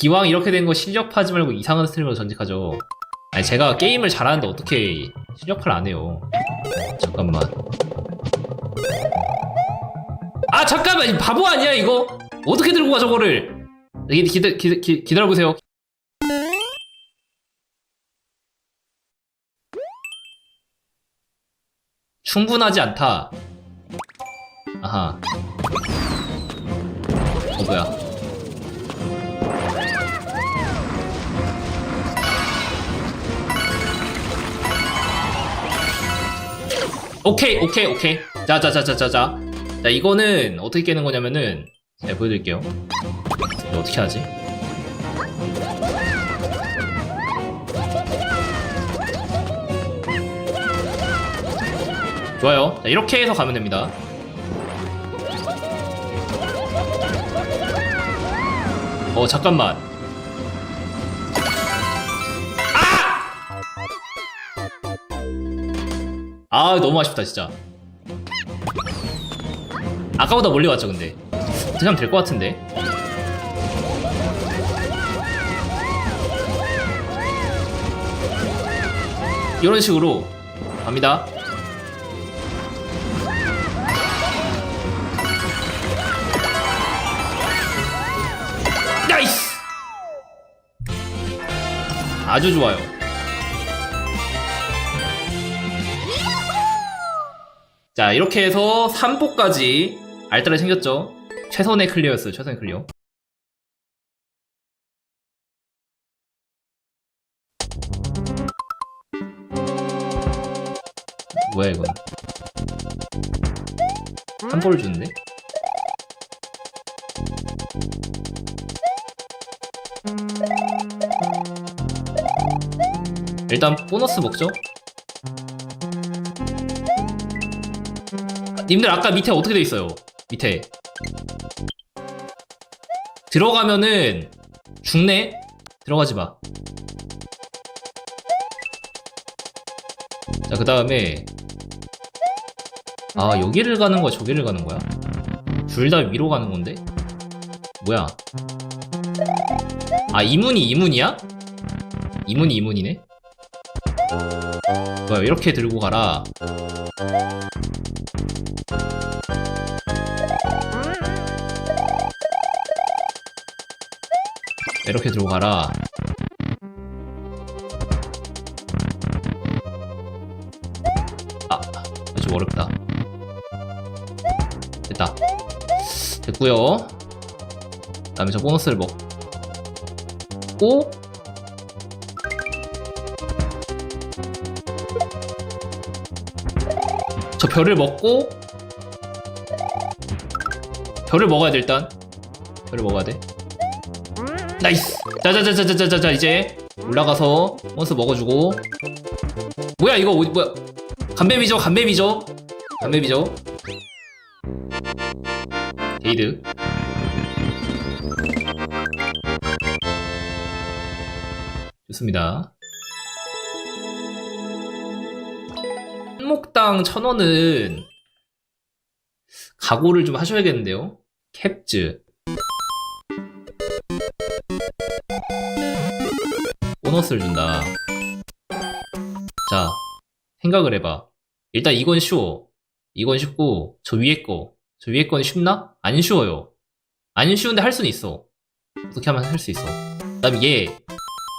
기왕 이렇게 된 거 실력 파지 말고 이상한 스트리머로 전직하죠. 아니 제가 게임을 잘하는데 어떻게 실력파를 안 해요? 잠깐만. 아 잠깐만 이 바보 아니야 이거? 어떻게 들고 가 저거를? 기, 기다, 기, 기, 기다려보세요. 충분하지 않다. 아하. 어 뭐야? 오케이 오케이 오케이. 자자자자자자. 자 이거는 어떻게 깨는 거냐면은 제가 보여드릴게요. 이거 어떻게 하지? 좋아요. 자, 이렇게 해서 가면 됩니다. 어, 잠깐만. 아! 아, 너무 아쉽다, 진짜. 아까보다 멀리 왔죠, 근데. 어떻게 하면 될 것 같은데. 이런 식으로 갑니다. 나이스! 아주 좋아요. 자, 이렇게 해서 3포까지 알뜰하게 생겼죠? 최선의 클리어였어요, 최선의 클리어. 뭐야, 이건. 한 볼을 주는데? 일단 보너스 먹죠. 님들 아까 밑에 어떻게 돼 있어요? 밑에 들어가면은 죽네. 들어가지 마. 자, 그 다음에 아 여기를 가는 거야, 저기를 가는 거야? 둘 다 위로 가는 건데? 뭐야? 아 이문이 이문이야? 이문이 이문이네? 뭐야 이렇게 들고 가라 이렇게 들고 가라. 아, 좀 어렵다. 됐다. 됐고요. 다음에 저 보너스를 먹고 저 별을 먹고 별을 먹어야 돼 일단. 별을 먹어야 돼 나이스. 자자자자자자자 이제 올라가서 몬스 먹어주고. 뭐야 이거 어디 뭐야? 간뱀이죠 간뱀이죠? 간뱀이죠? 데이드. 좋습니다. 한 목당 천 원은 각오를 좀 하셔야겠는데요. 캡즈. 보너스를 준다. 자, 생각을 해봐. 일단 이건 쉬워. 이건 쉽고, 저 위에 거. 저 위에 건 쉽나? 안 쉬워요. 안 쉬운데 할 수는 있어. 어떻게 하면 할 수 있어. 그 다음 얘.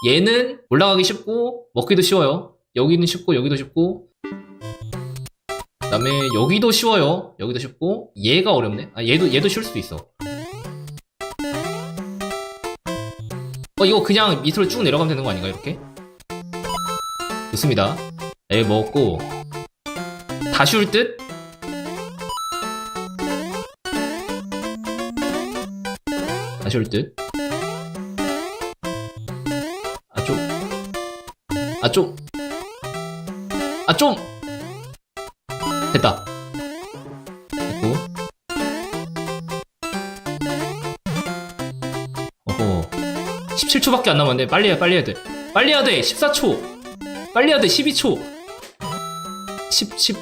얘는 올라가기 쉽고, 먹기도 쉬워요. 여기는 쉽고, 여기도 쉽고, 그 다음에 여기도 쉬워요. 여기도 쉽고 얘가 어렵네. 아 얘도 얘도 쉬울 수도 있어. 어 이거 그냥 밑으로 쭉 내려가면 되는 거 아닌가 이렇게? 좋습니다. 얘 먹었고 다 쉬울 듯? 다 쉬울 듯? 아 좀. 아 좀. 아 좀. 됐다. 17초밖에 안 남았네. 빨리 해, 빨리 해야 돼. 빨리 해야 돼. 14초. 빨리 해야 돼. 12초. 10, 10,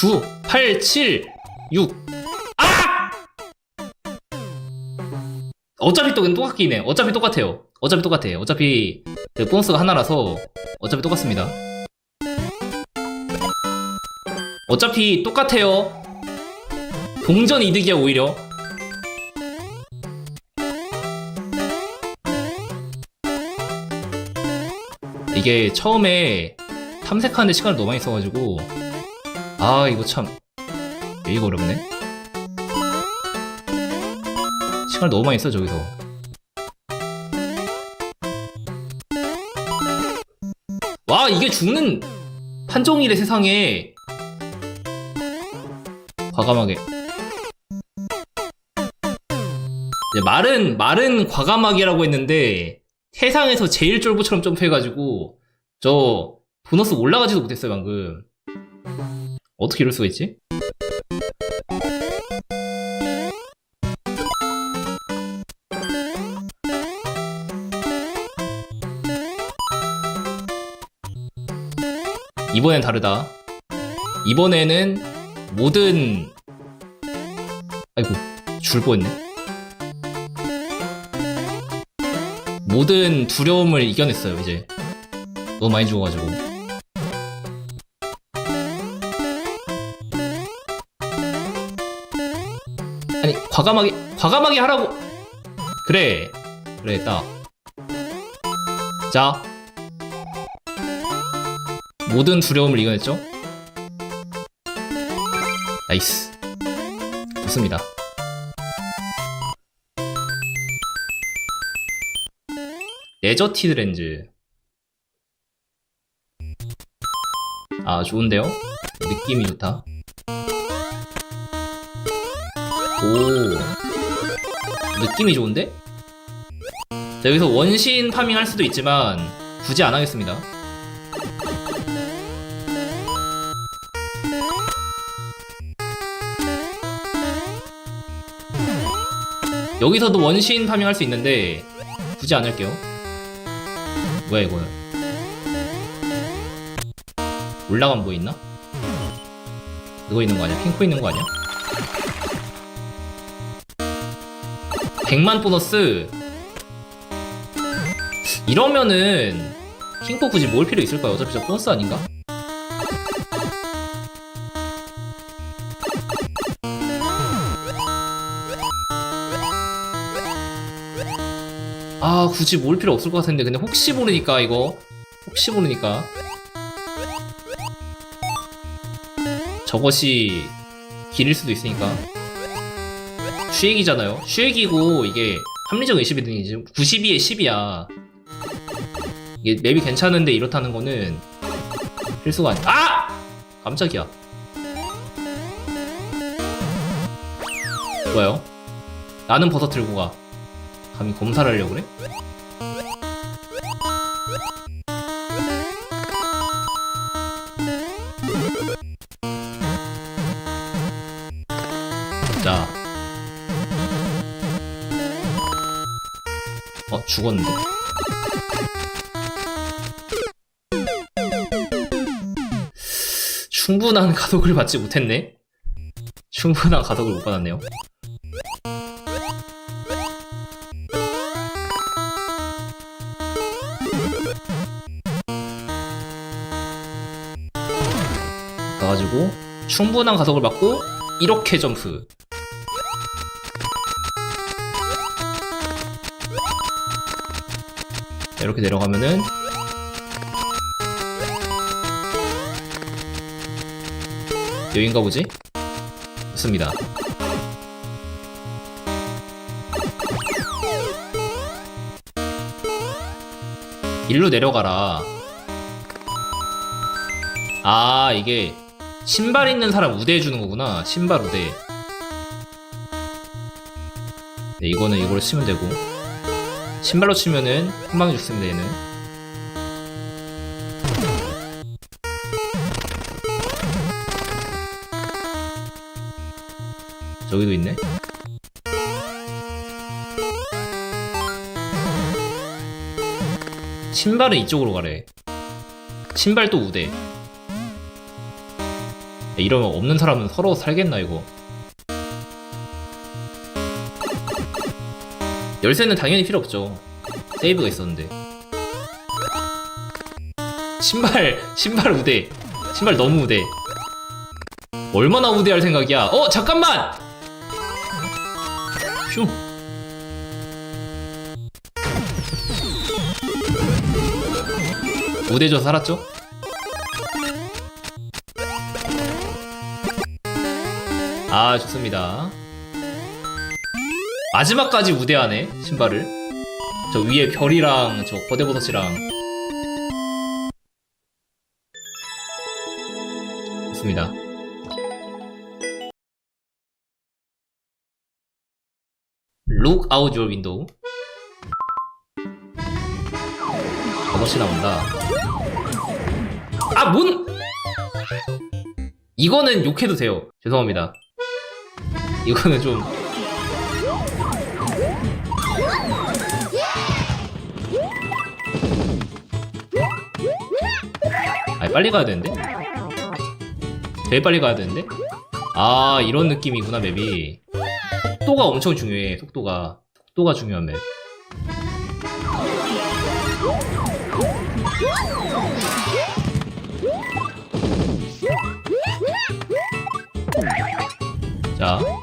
9, 8, 7, 6. 아! 어차피 또 똑같긴 해. 어차피 똑같아요. 어차피 똑같아. 어차피 그 보너스가 하나라서 어차피 똑같습니다. 어차피 똑같아요. 동전 이득이야 오히려. 이게 처음에 탐색하는데 시간을 너무 많이 써가지고 아 이거 참 이거 어렵네. 시간을 너무 많이 써 저기서. 와 이게 죽는 한종일의 세상에 과감하게 말은 말은 과감하게라고 했는데 세상에서 제일 쫄보처럼 점프해가지고 저 보너스 올라가지도 못했어요 방금 어떻게 이럴 수가 있지? 이번엔 다르다. 이번에는 모든 아이고 줄 뻔했네. 모든 두려움을 이겨냈어요 이제 너무 많이 죽어가지고 아니 과감하게 과감하게 하라고 그래 그래 딱자 모든 두려움을 이겨냈죠? 나이스. 좋습니다. 레저 티드 렌즈. 아, 좋은데요? 느낌이 좋다. 오. 느낌이 좋은데? 자, 여기서 원신 파밍 할 수도 있지만, 굳이 안 하겠습니다. 여기서도 원신 파밍할 수 있는데 굳이 안 할게요. 뭐야 이거는? 올라간 뭐 있나? 누워 있는 거 아니야? 핑크 있는 거 아니야? 100만 보너스 이러면은 킹코 굳이 모을 필요 있을까요? 어차피 저 보너스 아닌가? 아 굳이 모을 필요 없을 것 같은데. 근데 혹시 모르니까 이거. 혹시 모르니까. 저것이 길일 수도 있으니까. 슈액이잖아요. 슈액이고 이게 합리적 의심이든 지금 92에 10이야. 이게 맵이 괜찮은데 이렇다는 거는 필수가 아니 아! 깜짝이야. 뭐요? 나는 버섯 들고 가 감히 검사를 하려고 그래? 자. 어, 죽었는데? 충분한 가독을 받지 못했네? 충분한 가독을 못 받았네요. 가가지고 충분한 가속을 받고 이렇게 점프. 이렇게 내려가면은 여긴가 보지? 좋습니다. 일로 내려가라. 아 이게 신발 있는 사람 우대해 주는 거구나. 신발 우대. 네, 이거는 이걸로 치면 되고. 신발로 치면은 한 방에 죽습니다, 얘는. 저기도 있네. 신발은 이쪽으로 가래. 신발 또 우대. 이러면 없는 사람은 서로 살겠나 이거 열쇠는 당연히 필요 없죠. 세이브가 있었는데. 신발, 신발 우대. 신발 너무 우대. 얼마나 우대할 생각이야? 어, 잠깐만! 휴. 우대져 살았죠? 아, 좋습니다. 마지막까지 우대하네, 신발을. 저 위에 별이랑 저 거대버섯이랑. 좋습니다. Look out your window. 버섯이 나온다. 아, 뭔! 이거는 욕해도 돼요. 죄송합니다. 이거는 좀. 아니, 빨리 가야 되는데? 되게 빨리 가야 되는데? 아, 이런 느낌이구나, 맵이. 속도가 엄청 중요해, 속도가. 속도가 중요한 맵. 자.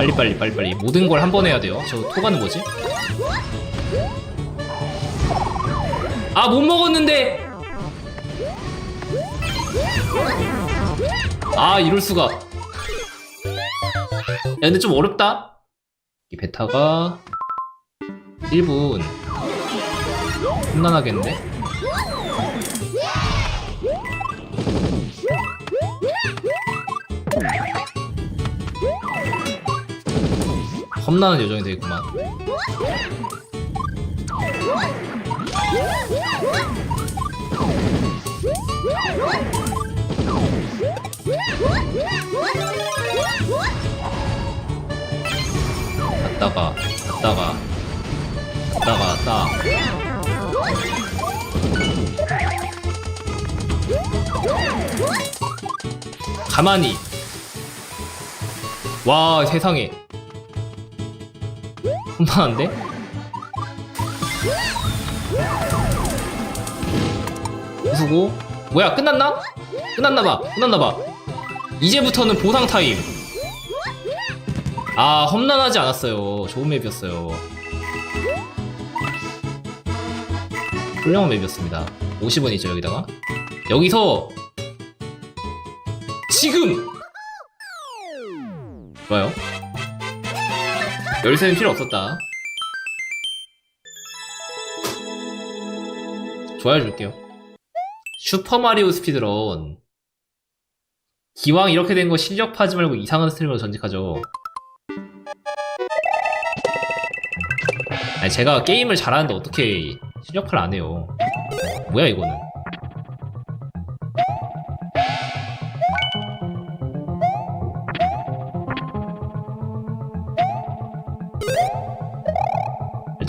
빨리 빨리 빨리 빨리 모든 걸 한 번 해야 돼요. 저 토가는 뭐지? 아 못 먹었는데. 아 이럴 수가. 야 근데 좀 어렵다. 이 베타가 1분 험난하겠는데? 험난한 여정이 되겠구만. 갔다가 갔다가 갔다가 딱 가만히. 와 세상에 험난한데? 부수고 뭐야 끝났나? 끝났나봐 끝났나봐. 이제부터는 보상 타임. 아 험난하지 않았어요. 좋은 맵이었어요. 훌륭한 맵이었습니다. 50원이죠 여기다가? 여기서 지금! 좋아요 열쇠는 필요 없었다. 좋아요 줄게요. 슈퍼마리오 스피드런. 기왕 이렇게 된 거 실력 파지 말고 이상한 스트리머로 전직하죠. 아니 제가 게임을 잘하는데 어떻게 실력파를 안 해요. 뭐야 이거는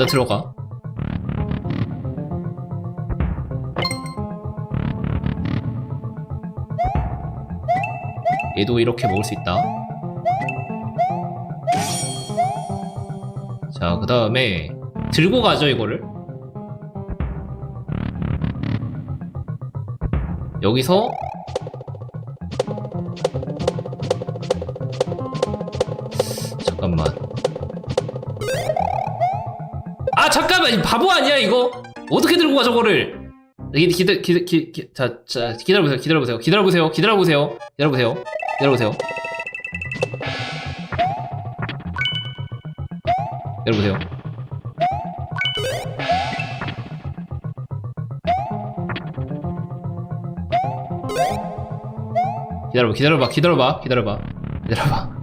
일단 들어가. 얘도 이렇게 먹을 수 있다. 자 그 다음에 들고 가죠 이거를. 여기서 잠깐만 이 바보 아니야 이거? 어떻게 들고 가 저거를? 기, 기다 기다 기, 기, 자, 자 기다려보세요 기다려보세요 기다려보세요 기다려보세요 기다려보세요 기다려보세요. 기다려보세요. 기다려봐 기다려봐 기다려봐 기다려봐 기다려봐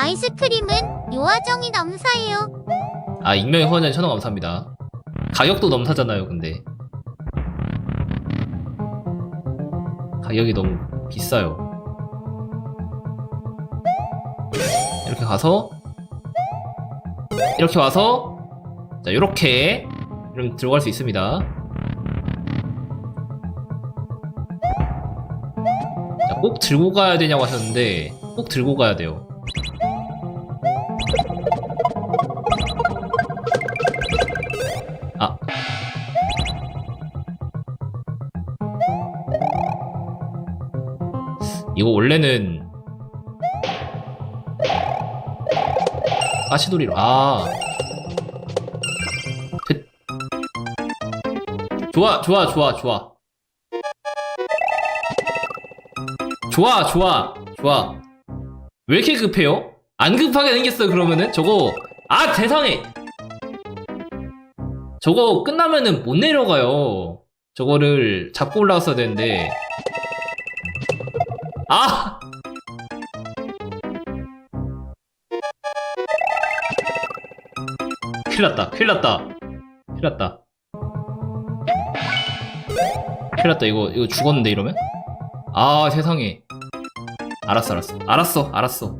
아이스크림은 요아정이 넘사예요. 아 익명의 후원자 천원 감사합니다 가격도 넘사잖아요 근데 가격이 너무 비싸요. 이렇게 가서 이렇게 와서 자 이렇게 이럼 들어갈 수 있습니다. 자, 꼭 들고 가야 되냐고 하셨는데 꼭 들고 가야 돼요. 이거 원래는 가시돌이로 아. 됐. 좋아 좋아 좋아 좋아. 좋아 좋아 좋아. 왜 이렇게 급해요? 안 급하게 생겼어요 그러면은? 저거 아 세상에! 저거 끝나면은 못 내려가요. 저거를 잡고 올라갔어야 되는데 아! 큰일 났다 큰일 났다. 큰일 났다. 큰일 났다 이거 이거 죽었는데 이러면? 아 세상에. 알았어 알았어. 알았어 알았어.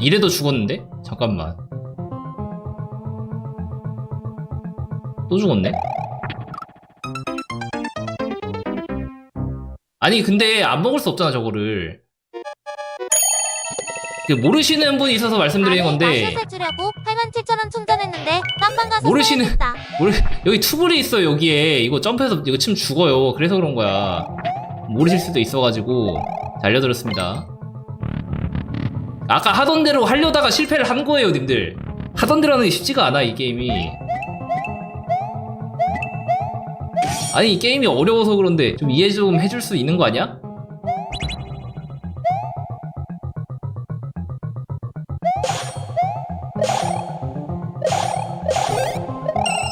이래도 죽었는데? 잠깐만 또 죽었네? 아니 근데 안 먹을 수 없잖아 저거를. 그 모르시는 분이 있어서 말씀드리는 건데. 마셔 주려고 87,000원 충전했는데 가서 모르시는-. 모르 여기 투블이 있어요 여기에. 이거 점프해서 이거 치면 죽어요. 그래서 그런 거야. 모르실 수도 있어가지고 잘 알려드렸습니다. 아까 하던 대로 하려다가 실패를 한 거예요 님들. 하던 대로 하는 게 쉽지가 않아 이 게임이 아니 이 게임이 어려워서 그런데 좀 이해 좀 해줄 수 있는 거 아니야?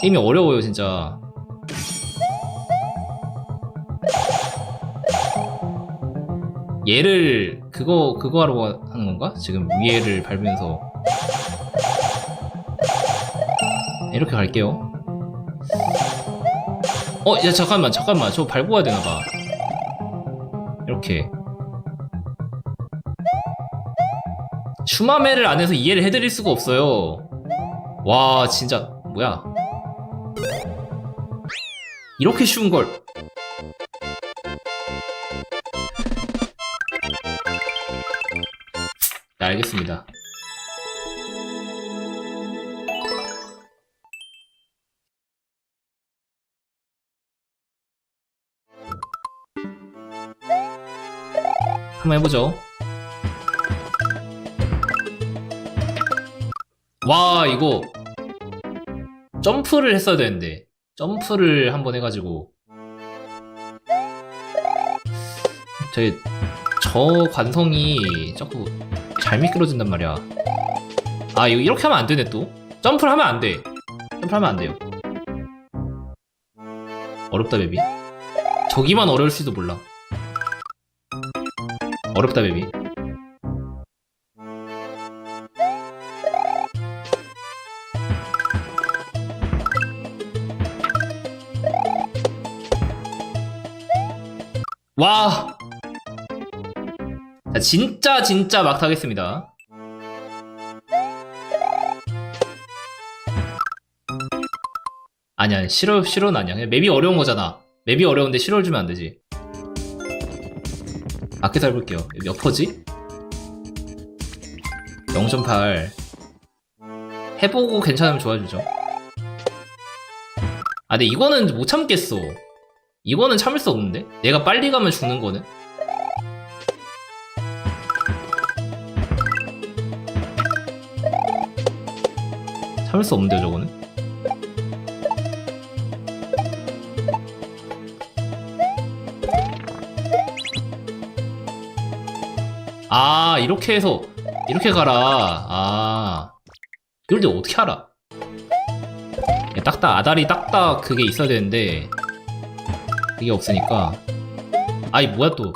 게임이 어려워요 진짜 얘를 그거 그거 하러 하는 건가? 지금 위에를 밟으면서 이렇게 갈게요 어, 야 잠깐만 잠깐만. 저 밟고 가야 되나봐. 이렇게. 슈마메를 안 해서 이해를 해드릴 수가 없어요. 와 진짜 뭐야? 이렇게 쉬운 걸. 네, 알겠습니다. 한번 해보죠. 와, 이거 점프를 했어야 되는데 점프를 한번 해가지고 저희 저 관성이 자꾸 잘 미끄러진단 말이야. 아 이거 이렇게 하면 안 되네 또. 점프를 하면 안 돼. 점프를 하면 안 돼요. 어렵다 베비. 저기만 어려울지도 몰라. 어렵다 베비. 와! 자, 진짜 진짜 막 타겠습니다. 아니야, 아니, 싫어, 싫어는 아니야. 맵이 어려운 거잖아. 맵이 어려운데 싫어를 주면 안 되지. 아껴서 해볼게요. 몇 퍼지? 0.8. 해보고 괜찮으면 좋아주죠. 아, 근데 이거는 못 참겠어. 이거는 참을 수 없는데? 내가 빨리 가면 죽는 거는? 참을 수 없는데요, 저거는? 아 이렇게 해서 이렇게 가라. 아. 이럴 때 어떻게 알아? 딱딱 아다리 딱딱 그게 있어야 되는데 그게 없으니까. 아이 뭐야 또?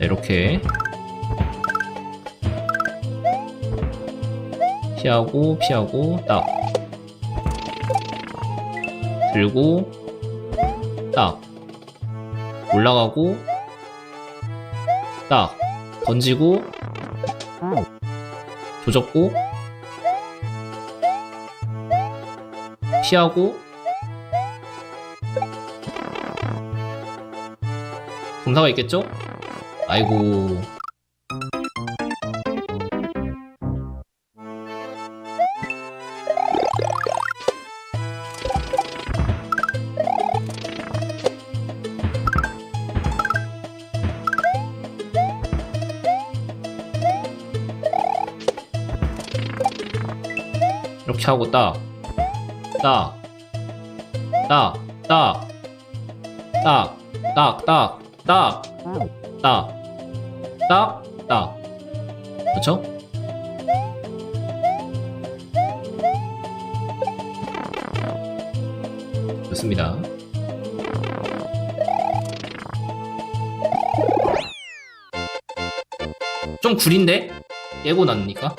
이렇게. 피하고 피하고 딱. 들고 딱. 올라가고 딱. 던지고 조졌고 피하고 검사가 있겠죠? 아이고 이렇게 하고 딱, 딱, 딱, 딱, 딱, 딱, 딱, 딱, 딱, 딱, 딱. 그렇죠? 좋습니다. 좀 구린데? 깨고 나니까?